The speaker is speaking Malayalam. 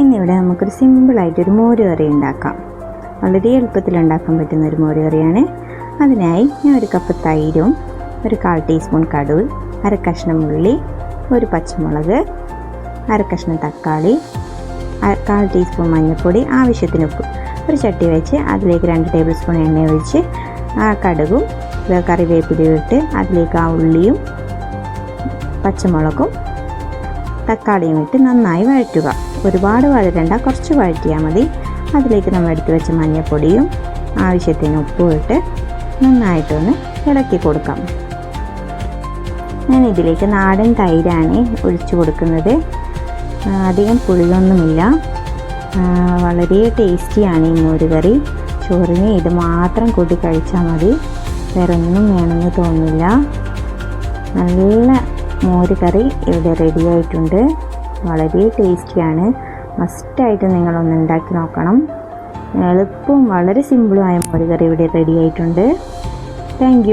ഇന്നിവിടെ നമുക്കൊരു സിമ്പിളായിട്ടൊരു മോര് കറി ഉണ്ടാക്കാം. വളരെ എളുപ്പത്തിൽ ഉണ്ടാക്കാൻ പറ്റുന്ന ഒരു മോര് കറിയാണ് അതിനായി ഞാൻ ഒരു കപ്പ് തൈരും ഒരു കാൽ ടീസ്പൂൺ കടുവ് അര കഷ്ണം ഉള്ളി ഒരു പച്ചമുളക് അര കഷ്ണം തക്കാളി കാൽ ടീസ്പൂൺ മഞ്ഞൾപ്പൊടി ആവശ്യത്തിന് ഉപ്പ്. ഒരു ചട്ടി വെച്ച് അതിലേക്ക് രണ്ട് ടേബിൾ സ്പൂൺ എണ്ണ ഒഴിച്ച് ആ കടുകും കറിവേപ്പിലിട്ട് അതിലേക്ക് ആ ഉള്ളിയും പച്ചമുളകും തക്കാളിയും ഇട്ട് നന്നായി വഴറ്റുക. ഒരുപാട് വഴരണ്ട കുറച്ച് വഴറ്റിയാൽ മതി. അതിലേക്ക് നമ്മൾ എടുത്ത് വെച്ച മഞ്ഞൾപ്പൊടിയും ആവശ്യത്തിന് ഉപ്പും ഇട്ട് നന്നായിട്ടൊന്ന് ഇളക്കി കൊടുക്കാം. ഞാൻ ഇതിലേക്ക് നാടൻ തൈരാണ് ഒഴിച്ചു കൊടുക്കുന്നത്. അധികം പുളിയൊന്നുമില്ല. വളരെ ടേസ്റ്റിയാണ് ഈ മോര് കറി. ചോറിന് ഇത് മാത്രം കൂട്ടി കഴിച്ചാൽ മതി. വേറൊന്നും വേണമെന്ന് തോന്നില്ല നല്ല മോര് കറി ഇവിടെ റെഡി ആയിട്ടുണ്ട്. വളരെ ടേസ്റ്റിയാണ് മസ്റ്റായിട്ട് നിങ്ങളൊന്ന് ഉണ്ടാക്കി നോക്കണം. എളുപ്പവും വളരെ സിമ്പിളുമായ മോര് കറി ഇവിടെ റെഡി ആയിട്ടുണ്ട്. താങ്ക്